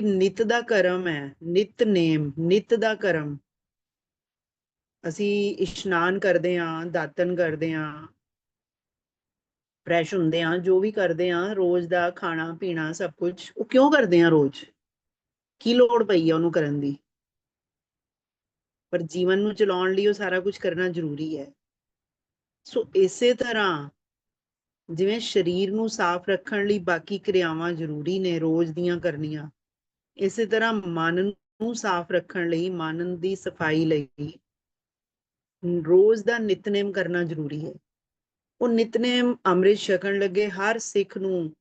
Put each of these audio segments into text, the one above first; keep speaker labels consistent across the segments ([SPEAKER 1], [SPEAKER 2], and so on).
[SPEAKER 1] ਨਿਤ ਦਾ ਕਰਮ ਹੈ, ਨਿਤ ਨੇਮ, ਨਿਤ ਦਾ ਕਰਮ। ਅਸੀਂ ਇਸ਼ਨਾਨ ਕਰਦੇ ਆਂ ਦਾਤਨ ਕਰਦੇ ਆਂ ਫਰੈਸ਼ ਹੁੰਦੇ ਆਂ ਜੋ ਵੀ ਕਰਦੇ ਆਂ ਰੋਜ਼ ਦਾ ਖਾਣਾ, ਪੀਣਾ, ਸਭ ਕੁਝ ਉਹ ਕਿਉਂ ਕਰਦੇ ਆਂ ਰੋਜ਼? ਕੀ ਲੋੜ ਪਈ ਆ ਉਹਨੂੰ ਕਰਨ ਦੀ? ਪਰ ਜੀਵਨ ਨੂੰ ਚਲਾਉਣ ਲਈ ਉਹ ਸਾਰਾ ਕੁਝ ਕਰਨਾ ਜ਼ਰੂਰੀ ਹੈ। ਸੋ ਇਸੇ ਤਰ੍ਹਾਂ ਜਿਵੇਂ ਸਰੀਰ ਨੂੰ ਸਾਫ਼ ਰੱਖਣ ਲਈ ਬਾਕੀ ਕਿਰਿਆਵਾਂ ਜ਼ਰੂਰੀ ਨੇ ਰੋਜ਼ ਦੀਆਂ ਕਰਨੀਆਂ ਇਸੇ ਤਰ੍ਹਾਂ ਮਨ ਨੂੰ ਸਾਫ਼ ਰੱਖਣ ਲਈ, ਮਨ ਦੀ ਸਫ਼ਾਈ ਲਈ ਰੋਜ਼ ਦਾ ਨਿਤਨੇਮ ਕਰਨਾ ਜ਼ਰੂਰੀ ਹੈ। ਉਹ ਨਿਤਨੇਮ ਅੰਮ੍ਰਿਤ ਛਕਣ ਲੱਗੇ ਹਰ ਸਿੱਖ ਨੂੰ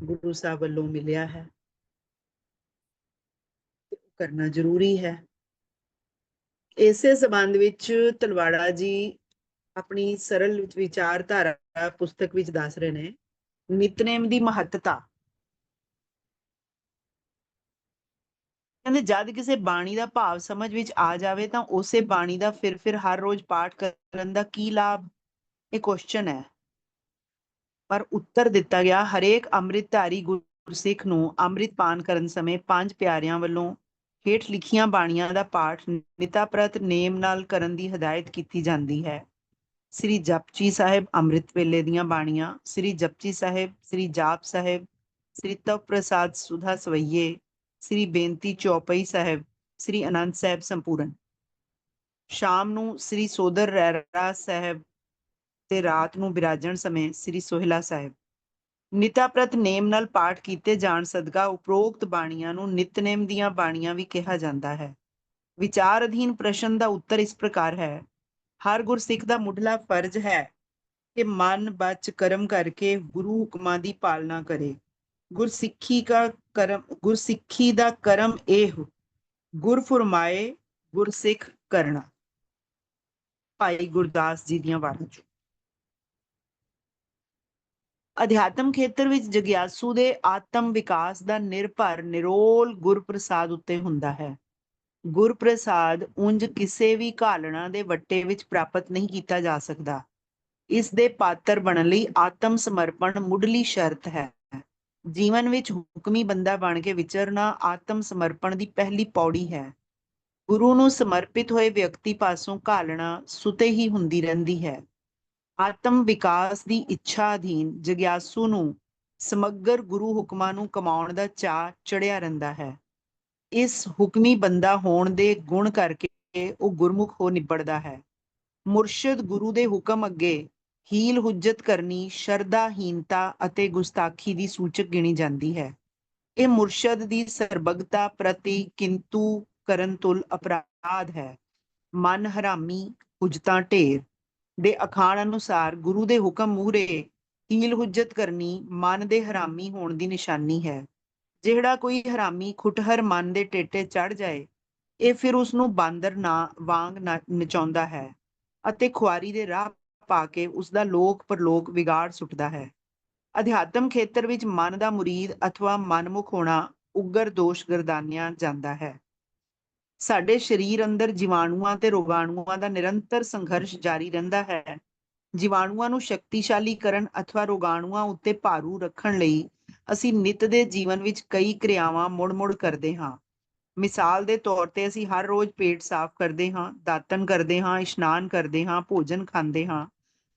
[SPEAKER 1] ਗੁਰੂ ਸਾਹਿਬ ਵੱਲੋਂ ਮਿਲਿਆ ਹੈ। ਕਰਨਾ ਜ਼ਰੂਰੀ ਹੈ। ਇਸੇ ਸਬੰਧ ਵਿੱਚ ਤਲਵਾੜਾ ਜੀ ਆਪਣੀ ਸਰਲ ਵਿਚਾਰਧਾਰਾ ਪੁਸਤਕ ਵਿੱਚ ਦੱਸ ਰਹੇ ਨੇ, ਨਿਤਨੇਮ ਦੀ ਮਹੱਤਤਾ। ਕਹਿੰਦੇ ਜਦ ਕਿਸੇ ਬਾਣੀ ਦਾ ਭਾਵ ਸਮਝ ਵਿੱਚ ਆ ਜਾਵੇ ਤਾਂ ਉਸੇ ਬਾਣੀ ਦਾ ਫਿਰ ਫਿਰ ਹਰ ਰੋਜ਼ ਪਾਠ ਕਰਨ ਦਾ ਕੀ ਲਾਭ? ਇਹ ਕੁਐਸਚਨ ਹੈ। ਪਰ ਉੱਤਰ ਦਿੱਤਾ ਗਿਆ, ਹਰੇਕ ਅੰਮ੍ਰਿਤਧਾਰੀ ਗੁਰਸਿੱਖ ਨੂੰ ਅੰਮ੍ਰਿਤ ਪਾਨ ਕਰਨ ਸਮੇਂ ਪੰਜ ਪਿਆਰਿਆਂ ਵੱਲੋਂ ਹੇਠ ਲਿਖੀਆਂ ਬਾਣੀਆਂ ਦਾ ਪਾਠ ਨਿਤਾਪ੍ਰਤ ਨੇਮ ਨਾਲ ਕਰਨ ਦੀ ਹਦਾਇਤ ਕੀਤੀ ਜਾਂਦੀ ਹੈ। ਸ੍ਰੀ ਜਪਜੀ ਸਾਹਿਬ ਅੰਮ੍ਰਿਤ ਵੇਲੇ ਦੀਆਂ ਬਾਣੀਆਂ, ਸ੍ਰੀ ਜਪਜੀ ਸਾਹਿਬ, ਸ੍ਰੀ ਜਾਪ ਸਾਹਿਬ, ਸ੍ਰੀ ਤਪ ਪ੍ਰਸਾਦ ਸੁਧਾ ਸਵਈਏ ਸ੍ਰੀ ਬੇਨਤੀ ਚੌਪਈ ਸਾਹਿਬ, ਸ੍ਰੀ ਅਨੰਦ ਸਾਹਿਬ ਸੰਪੂਰਨ। ਸ਼ਾਮ ਨੂੰ ਸ੍ਰੀ ਸੋਦਰ ਰਹਿਰਾ ਸਾਹਿਬ ਤੇ ਰਾਤ ਨੂੰ ਬਿਰਾਜਣ ਸਮੇਂ ਸ੍ਰੀ ਸੋਹਿਲਾ ਸਾਹਿਬ। ਨਿਤਾਪ੍ਰਤ ਨੇਮ ਨਾਲ ਪਾਠ ਕੀਤੇ ਜਾਣ ਸਦਕਾ ਉਪਰੋਕਤ ਬਾਣੀਆਂ ਨੂੰ ਨਿਤਨੇਮ ਦੀਆਂ ਬਾਣੀਆਂ ਵੀ ਕਿਹਾ ਜਾਂਦਾ ਹੈ। ਵਿਚਾਰ ਅਧੀਨ ਪ੍ਰਸ਼ਨ ਦਾ ਉੱਤਰ ਇਸ ਪ੍ਰਕਾਰ ਹੈ। ਹਰ ਗੁਰਸਿੱਖ ਦਾ ਮੁੱਢਲਾ ਫਰਜ਼ ਹੈ ਕਿ ਮਨ, ਬਚ, ਕਰਮ ਕਰਕੇ ਗੁਰੂ ਹੁਕਮਾਂ ਦੀ ਪਾਲਣਾ ਕਰੇ। ਗੁਰਸਿੱਖੀ ਦਾ ਕਰਮ, ਗੁਰਸਿੱਖੀ ਦਾ ਕਰਮ ਇਹ ਗੁਰ ਫਰਮਾਏ, ਗੁਰਸਿੱਖ ਕਰਨਾ ਭਾਈ ਗੁਰਦਾਸ ਜੀ ਦੀਆਂ ਵਾਰਾਂ ਚੋਂ। ਅਧਿਆਤਮ ਖੇਤਰ ਵਿੱਚ ਜਗਿਆਸੂ ਦੇ ਆਤਮ ਵਿਕਾਸ ਦਾ ਨਿਰਭਰ, ਨਿਰੋਲ ਗੁਰਪ੍ਰਸਾਦ ਉੱਤੇ ਹੁੰਦਾ ਹੈ। ਗੁਰਪ੍ਰਸਾਦ ਉਂਝ ਕਿਸੇ ਵੀ ਘਾਲਣਾ ਦੇ ਵੱਟੇ ਵਿੱਚ ਪ੍ਰਾਪਤ ਨਹੀਂ ਕੀਤਾ ਜਾ ਸਕਦਾ। ਇਸ ਦੇ ਪਾਤਰ ਬਣਨ ਲਈ ਆਤਮ ਸਮਰਪਣ ਮੁੱਢਲੀ ਸ਼ਰਤ ਹੈ। ਜੀਵਨ ਵਿੱਚ ਹੁਕਮੀ ਬੰਦਾ ਬਣ ਕੇ ਵਿਚਰਨਾ ਆਤਮ ਸਮਰਪਣ ਦੀ ਪਹਿਲੀ ਪੌੜੀ ਹੈ। ਗੁਰੂ ਨੂੰ ਸਮਰਪਿਤ ਹੋਏ ਵਿਅਕਤੀ ਪਾਸੋਂ ਘਾਲਣਾ ਸੁਤੇ ਹੀ ਹੁੰਦੀ ਰਹਿੰਦੀ ਹੈ। ਆਤਮ ਵਿਕਾਸ ਦੀ ਇੱਛਾ ਅਧੀਨ ਜਗਿਆਸੂ ਨੂੰ ਸਮੱਗਰ ਗੁਰੂ ਹੁਕਮਾਂ ਨੂੰ ਕਮਾਉਣ ਦਾ ਚਾਹ ਚੜਿਆ ਰਹਿੰਦਾ ਹੈ। ਇਸ ਹੁਕਮੀ ਬੰਦਾ ਹੋਣ ਦੇ ਗੁਣ ਕਰਕੇ ਉਹ ਗੁਰਮੁਖ ਹੋ ਨਿਬੜਦਾ ਹੈ। ਮੁਰਸ਼ਿਦ ਗੁਰੂ ਦੇ ਹੁਕਮ ਅੱਗੇ ਹੀਲ ਹੁਜਤ ਕਰਨੀ, ਸ਼ਰਧਾਹੀਨਤਾ ਅਤੇ ਗੁਸਤਾਖੀ ਦੀ ਸੂਚਕ ਗਿਣੀ ਜਾਂਦੀ ਹੈ। ਇਹ ਮੁਰਸ਼ਦ ਦੀ ਸਰਬਗਤਾ ਪ੍ਰਤੀ ਕਿੰਤੂ ਕਰਨ ਤੁਲ ਅਪਰਾਧ ਹੈ। ਮਨ ਹਰਾਮੀ, ਹੁਜਤਾਂ ਢੇਰ। ਦੇ ਅਖਾਣ ਅਨੁਸਾਰ ਗੁਰੂ ਦੇ ਹੁਕਮ ਮੂਹਰੇ ਹੀਲ ਹੁਜਤ ਕਰਨੀ ਮਨ ਦੇ ਹਰਾਮੀ ਹੋਣ ਦੀ ਨਿਸ਼ਾਨੀ ਹੈ। ਜਿਹੜਾ ਕੋਈ ਹਰਾਮੀ ਖੁਟਹਰ ਮਨ ਦੇ ਟੇਟੇ ਚੜ ਜਾਏ, ਇਹ ਫਿਰ ਉਸ ਨੂੰ ਬਾਂਦਰ ਨਾ ਵਾਂਗ ਨਚਾਉਂਦਾ ਹੈ ਅਤੇ ਖੁਆਰੀ ਦੇ ਰਾਹ ਪਾ ਕੇ ਉਸ ਦਾ ਲੋਕ ਪਰਲੋਕ ਵਿਗਾੜ ਸੁੱਟਦਾ ਹੈ। ਅਧਿਆਤਮ ਖੇਤਰ ਵਿੱਚ ਮਨ ਦਾ ਮੁਰੀਦ ਅਥਵਾ ਮਨਮੁਖ ਹੋਣਾ ਉਗਰ ਦੋਸ਼ ਗਰਦਾਨਿਆ ਜਾਂਦਾ ਹੈ। ਸਾਡੇ ਸਰੀਰ ਅੰਦਰ ਜੀਵਾਣੂਆਂ ਤੇ ਰੋਗਾਣੂਆਂ ਦਾ ਨਿਰੰਤਰ ਸੰਘਰਸ਼ ਜਾਰੀ ਰਹਿੰਦਾ ਹੈ। ਜੀਵਾਣੂਆਂ ਨੂੰ ਸ਼ਕਤੀਸ਼ਾਲੀ ਕਰਨ ਅਥਵਾ ਰੋਗਾਣੂਆਂ ਉੱਤੇ ਭਾਰੂ ਰੱਖਣ ਲਈ ਅਸੀਂ ਨਿਤ ਦੇ ਜੀਵਨ ਵਿੱਚ ਕਈ ਕਿਰਿਆਵਾਂ ਮੁੜ-ਮੁੜ ਕਰਦੇ ਹਾਂ। ਮਿਸਾਲ ਦੇ ਤੌਰ ਤੇ ਅਸੀਂ ਹਰ ਰੋਜ਼ ਪੇਟ ਸਾਫ਼ ਕਰਦੇ ਹਾਂ ਦਾਤਨ ਕਰਦੇ ਹਾਂ, ਇਸ਼ਨਾਨ ਕਰਦੇ ਹਾਂ, ਭੋਜਨ ਖਾਂਦੇ ਹਾਂ।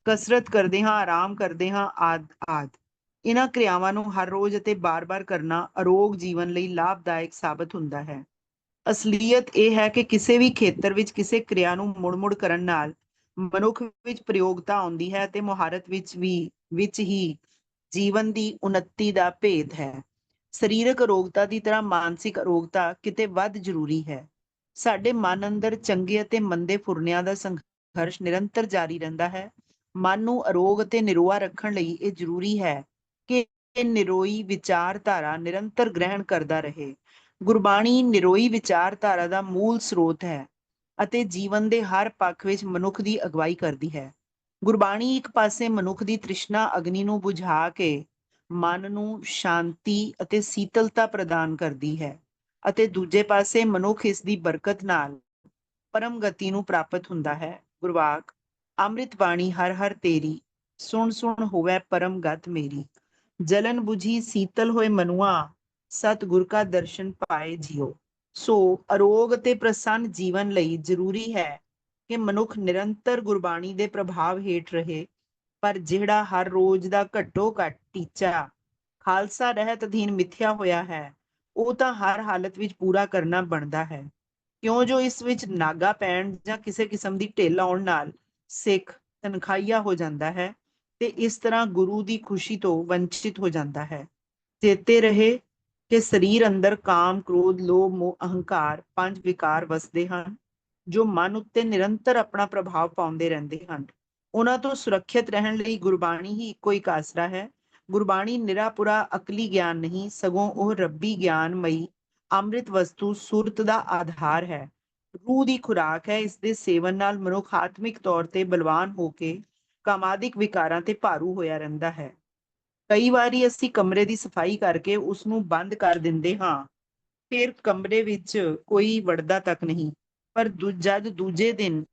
[SPEAKER 1] ਕਸਰਤ ਕਰਦੇ ਹਾਂ, ਆਰਾਮ ਕਰਦੇ ਹਾਂ, ਆਦ ਆਦ। ਇਹਨਾਂ ਕਿਰਿਆਵਾਂ ਨੂੰ ਹਰ ਰੋਜ਼ ਅਤੇ ਬਾਰ-ਬਾਰ ਕਰਨਾ ਅਰੋਗ ਜੀਵਨ ਲਈ ਲਾਭਦਾਇਕ ਸਾਬਤ ਹੁੰਦਾ ਹੈ। ਅਸਲੀਅਤ ਇਹ ਹੈ ਕਿ ਕਿਸੇ ਵੀ ਖੇਤਰ ਵਿੱਚ ਕਿਸੇ ਕਿਰਿਆ ਨੂੰ ਮੁੜ-ਮੁੜ ਕਰਨ ਨਾਲ ਮਨੁੱਖ ਵਿੱਚ ਪ੍ਰਯੋਗਤਾ ਆਉਂਦੀ ਹੈ ਤੇ ਮੁਹਾਰਤ ਵਿੱਚ ਵੀ, ਵਿੱਚ ਹੀ ਜੀਵਨ ਦੀ ਉન્નਤੀ ਦਾ ਭੇਦ ਹੈ। ਸਰੀਰਕ ਅਰੋਗਤਾ ਦੀ ਤਰ੍ਹਾਂ ਮਾਨਸਿਕ ਅਰੋਗਤਾ ਕਿਤੇ ਵੱਧ ਜ਼ਰੂਰੀ ਹੈ। ਸਾਡੇ ਮਨ ਅੰਦਰ ਚੰਗੇ ਅਤੇ ਮੰਦੇ ਫੁਰਨਿਆਂ ਦਾ ਸੰਘਰਸ਼ ਨਿਰੰਤਰ ਜਾਰੀ ਰਹਿੰਦਾ ਹੈ। ਮਨ ਨੂੰ ਅਰੋਗ ਅਤੇ ਨਿਰੋਆ ਰੱਖਣ ਲਈ ਇਹ ਜ਼ਰੂਰੀ ਹੈ ਕਿ ਨਿਰੋਈ ਵਿਚਾਰਧਾਰਾ ਨਿਰੰਤਰ ਗ੍ਰਹਿਣ ਕਰਦਾ ਰਹੇ। ਗੁਰਬਾਣੀ ਨਿਰੋਈ ਵਿਚਾਰਧਾਰਾ ਦਾ ਮੂਲ ਸਰੋਤ ਹੈ ਅਤੇ ਜੀਵਨ ਦੇ ਹਰ ਪੱਖ ਵਿੱਚ ਮਨੁੱਖ ਦੀ ਅਗਵਾਈ ਕਰਦੀ ਹੈ। ਗੁਰਬਾਣੀ ਇੱਕ ਪਾਸੇ ਮਨੁੱਖ ਦੀ ਤ੍ਰਿਸ਼ਨਾ ਅਗਨੀ ਨੂੰ ਬੁਝਾ ਕੇ ਮਨ ਨੂੰ ਸ਼ਾਂਤੀ ਅਤੇ ਸੀਤਲਤਾ ਪ੍ਰਦਾਨ ਕਰਦੀ ਹੈ ਅਤੇ ਦੂਜੇ ਪਾਸੇ ਮਨੁੱਖ ਇਸ ਦੀ ਬਰਕਤ ਨਾਲ ਪਰਮ ਗਤੀ ਨੂੰ ਪ੍ਰਾਪਤ ਹੁੰਦਾ ਹੈ। ਗੁਰਵਾਕ ਅੰਮ੍ਰਿਤ ਬਾਣੀ ਹਰ ਹਰ ਤੇਰੀ, ਸੁਣ ਸੁਣ ਹੋਵੇ ਪਰਮ ਗਤ ਮੇਰੀ। ਜਲਨ 부ਝੀ ਸੀਤਲ ਹੋਏ ਮਨੁਆ, ਸਤਿਗੁਰ ਕਾ ਦਰਸ਼ਨ ਪਾਏ ਜਿਉ। ਸੋ ਅਰੋਗ ਤੇ ਪ੍ਰਸੰਨ ਜੀਵਨ ਲਈ ਜ਼ਰੂਰੀ ਹੈ ਕਿ ਮਨੁੱਖ ਨਿਰੰਤਰ ਗੁਰਬਾਣੀ ਦੇ ਪ੍ਰਭਾਵ ਹੇਠ ਰਹੇ, ਪਰ ਜਿਹੜਾ ਹਰ ਰੋਜ਼ ਦਾ ਘੱਟੋ ਘੱਟ ਟੀਚਾ, ਖਾਲਸਾ ਰਹਿਤ ਅਧੀਨ ਮਿਥਿਆ ਹੋਇਆ ਹੈ, ਉਹ ਤਾਂ ਹਰ ਹਾਲਤ ਵਿੱਚ ਪੂਰਾ ਕਰਨਾ ਬਣਦਾ ਹੈ। ਕਿਉਂ ਜੋ ਇਸ ਵਿੱਚ ਨਾਗਾ ਪੈਣ ਜਾਂ ਕਿਸੇ ਕਿਸਮ ਦੀ ਢਿੱਲ ਆਉਣ ਨਾਲ ਸਿੱਖ ਤਨਖਾਹੀਆ ਹੋ ਜਾਂਦਾ ਹੈ ਤੇ ਇਸ ਤਰ੍ਹਾਂ ਗੁਰੂ ਦੀ ਖੁਸ਼ੀ ਤੋਂ ਵੰਚਿਤ ਹੋ ਜਾਂਦਾ ਹੈ। ਚੇਤੇ ਰਹੇ ਕਿ ਸਰੀਰ ਅੰਦਰ ਕਾਮ, ਕ੍ਰੋਧ, ਲੋਭ, ਮੋਹ, ਅਹੰਕਾਰ ਪੰਜ ਵਿਕਾਰ ਵਸਦੇ ਹਨ, ਜੋ ਮਨ ਉੱਤੇ ਨਿਰੰਤਰ ਆਪਣਾ ਪ੍ਰਭਾਵ ਪਾਉਂਦੇ ਰਹਿੰਦੇ ਹਨ। ਉਹਨਾਂ ਤੋਂ ਸੁਰੱਖਿਅਤ ਰਹਿਣ ਲਈ ਗੁਰਬਾਣੀ ਹੀ ਇੱਕੋ ਇੱਕ ਆਸਰਾ ਹੈ। ਗੁਰਬਾਣੀ ਨਿਰਾਪੁਰਾ ਅਕਲੀ ਗਿਆਨ ਨਹੀਂ, ਸਗੋਂ ਉਹ ਰੱਬੀ ਗਿਆਨ ਮਈ ਅੰਮ੍ਰਿਤ ਵਸਤੂ ਸੂਰਤ ਦਾ ਆਧਾਰ ਹੈ। ਰੂਹ ਦੀ ਖੁਰਾਕ ਹੈ ਇਸ ਦੇ ਸੇਵਨ ਨਾਲ ਮਨੁੱਖ ਆਤਮਿਕ ਤੌਰ ਤੇ ਬਲਵਾਨ ਹੋ ਕੇ ਕਾਮਾਦਿਕ ਵਿਕਾਰਾਂ ਤੇ ਭਾਰੂ ਹੋਇਆ ਰਹਿੰਦਾ ਹੈ। ਕਈ ਵਾਰੀ ਅਸੀਂ ਕਮਰੇ ਦੀ ਸਫ਼ਾਈ ਕਰਕੇ ਉਸ ਨੂੰ ਬੰਦ ਕਰ ਦਿੰਦੇ ਹਾਂ, ਫਿਰ ਕਮਰੇ ਵਿੱਚ ਕੋਈ ਵੜਦਾ ਤੱਕ ਨਹੀਂ, ਪਰ ਦੂ- ਜਦ ਦੂਜੇ ਦਿਨ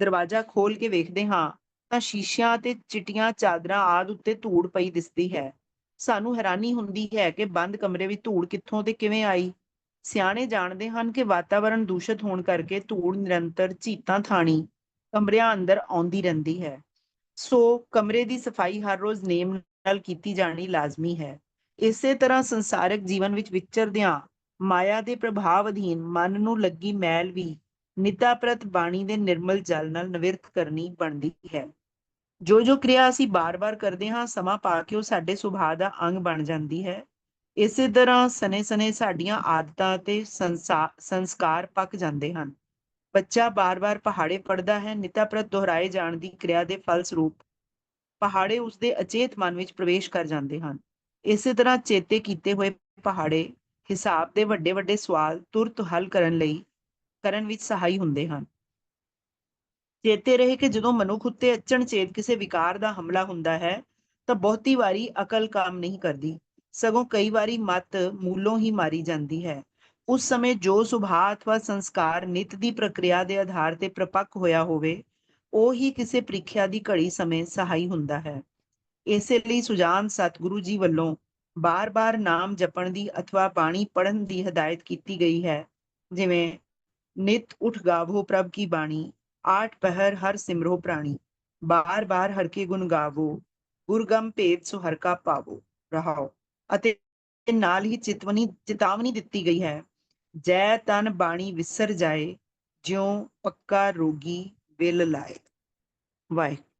[SPEAKER 1] ਦਰਵਾਜ਼ਾ ਖੋਲ ਕੇ ਵੇਖਦੇ ਹਾਂ, ਤਾਂ ਸ਼ੀਸ਼ਿਆਂ ਤੇ ਚਿੱਟੀਆਂ ਚਾਦਰਾਂ ਆਦ ਉੱਤੇ ਧੂੜ ਪਈ ਦਿਸਦੀ ਹੈ। ਸਾਨੂੰ ਹੈਰਾਨੀ ਹੁੰਦੀ ਹੈ ਕਿ ਬੰਦ ਕਮਰੇ ਵਿੱਚ ਧੂੜ ਕਿੱਥੋਂ ਤੇ ਕਿਵੇਂ ਆਈ? ਸਿਆਣੇ ਜਾਣਦੇ ਹਨ ਕਿ ਵਾਤਾਵਰਣ ਦੂਸ਼ਿਤ ਹੋਣ ਕਰਕੇ ਧੂੜ ਨਿਰੰਤਰ ਚੀਤਾਂ ਥਾਣੀ, ਕਮਰਿਆਂ ਅੰਦਰ ਆਉਂਦੀ ਰਹਿੰਦੀ ਹੈ। ਸੋ ਕਮਰੇ ਦੀ ਸਫ਼ਾਈ ਹਰ ਰੋਜ਼ ਨੇਮ ਨਾਲ ਕੀਤੀ ਜਾਣੀ ਲਾਜ਼ਮੀ ਹੈ। ਇਸੇ ਤਰ੍ਹਾਂ ਸੰਸਾਰਿਕ ਜੀਵਨ ਵਿੱਚ ਵਿਚਰਦਿਆਂ ਮਾਇਆ ਦੇ ਪ੍ਰਭਾਵ ਅਧੀਨ ਮਨ ਨੂੰ ਲੱਗੀ ਮੈਲ ਵੀ ਨਿਤਾ ਪ੍ਰਤ ਬਾਣੀ ਦੇ ਨਿਰਮਲ ਜਲ ਨਾਲ ਨਿਵਰਤ ਕਰਨੀ ਬਣਦੀ ਹੈ। ਜੋ ਜੋ ਕਿਰਿਆ ਅਸੀਂ ਬਾਰ-ਬਾਰ ਕਰਦੇ ਹਾਂ, ਸਮਾਂ ਪਾ ਕੇ ਉਹ ਸਾਡੇ ਸੁਭਾਅ ਦਾ ਅੰਗ ਬਣ ਜਾਂਦੀ ਹੈ। ਇਸੇ ਤਰ੍ਹਾਂ ਸਨੇ-ਸਨੇ ਸਾਡੀਆਂ ਆਦਤਾਂ ਤੇ ਸੰਸਾ- ਸੰਸਕਾਰ ਪੱਕ ਜਾਂਦੇ ਹਨ। ਬੱਚਾ ਬਾਰ-ਬਾਰ ਪਹਾੜੇ ਪੜਦਾ ਹੈ ਨਿਤਾ ਪ੍ਰਤ ਦੁਹਰਾਏ ਜਾਣ ਦੀ ਕਿਰਿਆ ਦੇ ਫਲਸਰੂਪ ਪਹਾੜੇ ਉਸਦੇ ਅਚੇਤ ਮਨ ਵਿੱਚ ਪ੍ਰਵੇਸ਼ ਕਰ ਜਾਂਦੇ ਹਨ। ਇਸੇ ਤਰ੍ਹਾਂ ਚੇਤੇ ਕੀਤੇ ਹੋਏ ਪਹਾੜੇ ਹਿਸਾਬ ਦੇ ਵੱਡੇ ਵੱਡੇ ਸਵਾਲ ਤੁਰਤ ਹੱਲ ਕਰਨ ਲਈ, ਕਰਨ ਵਿੱਚ ਸਹਾਈ ਹੁੰਦੇ ਹਨ। ਚੇਤੇ ਰਹੇ ਕਿ ਜਦੋਂ ਮਨੁੱਖ ਉੱਤੇ ਅਚਣਚੇਤ ਕਿਸੇ ਵਿਕਾਰ ਦਾ ਹਮਲਾ ਹੁੰਦਾ ਹੈ, ਤਾਂ ਬਹੁਤੀ ਵਾਰੀ ਅਕਲ ਕੰਮ ਨਹੀਂ ਕਰਦੀ। ਸਗੋਂ ਕਈ ਵਾਰੀ ਮਤ ਮੂਲੋਂ ਹੀ ਮਾਰੀ ਜਾਂਦੀ ਹੈ। ਉਸ ਸਮੇਂ ਜੋ ਸੁਭਾਅ ਅਥਵਾ ਸੰਸਕਾਰ ਨਿਤ ਦੀ ਪ੍ਰਕਿਰਿਆ ਦੇ ਆਧਾਰ ਤੇ ਪ੍ਰਪੱਕ ਹੋਇਆ ਹੋਵੇ, ਉਹ ਹੀ ਕਿਸੇ ਪ੍ਰੀਖਿਆ ਦੀ ਘੜੀ ਸਮੇਂ ਸਹਾਈ ਹੁੰਦਾ ਹੈ। ਇਸੇ ਲਈ ਸੁਜਾਨ ਸਤਿਗੁਰੂ ਜੀ ਵੱਲੋਂ ਬਾਰ-ਬਾਰ ਨਾਮ ਜਪਣ ਦੀ ਅਥਵਾ ਬਾਣੀ ਪੜ੍ਹਨ ਦੀ ਹਦਾਇਤ ਕੀਤੀ ਗਈ ਹੈ, ਜਿਵੇਂ, ਨਿਤ ਉਠ ਗਾਵੋ ਪ੍ਰਭ ਕੀ ਬਾਣੀ, ਆਠ ਪਹਿਰ ਹਰ ਸਿਮਰੋ ਪ੍ਰਾਣੀ ਬਾਰ ਬਾਰ ਹਰ ਕੇ ਗੁਣ ਗਾਵੋ, ਗੁਰਗਮ ਭੇਦ ਸੋ ਕਾ ਪਾਵੋ, ਰਹਾਓ। ਅਤੇ ਨਾਲ ਹੀ ਚਿਤਵਨੀ, ਚੇਤਾਵਨੀ ਦਿੱਤੀ ਗਈ ਹੈ। ਜੈ ਤਨ ਬਾਣੀ ਵਿਸਰ ਜਾਏ, ਜਿਉ ਪੱਕਾ ਰੋਗੀ ਵਿਲ ਲਾਏ। ਵਾਹਿ